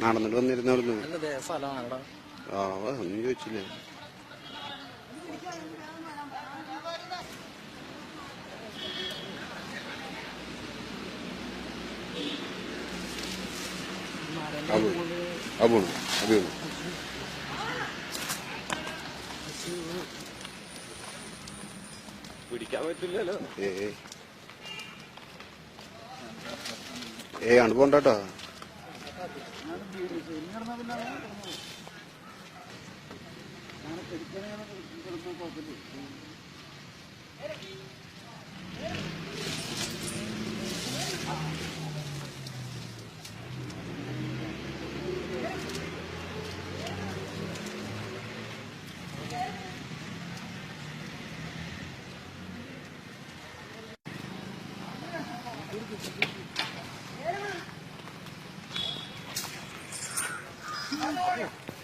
നടന്നിട്ട് വന്നിരുന്നു അവിടുന്ന്? ആ ഒന്നും ചോദിച്ചില്ല. അബൂണ് അബൂണ് പിടിക്കാൻ പറ്റില്ലല്ലോ. ഏ. ఏ അണ്ട് Thank you. Come on.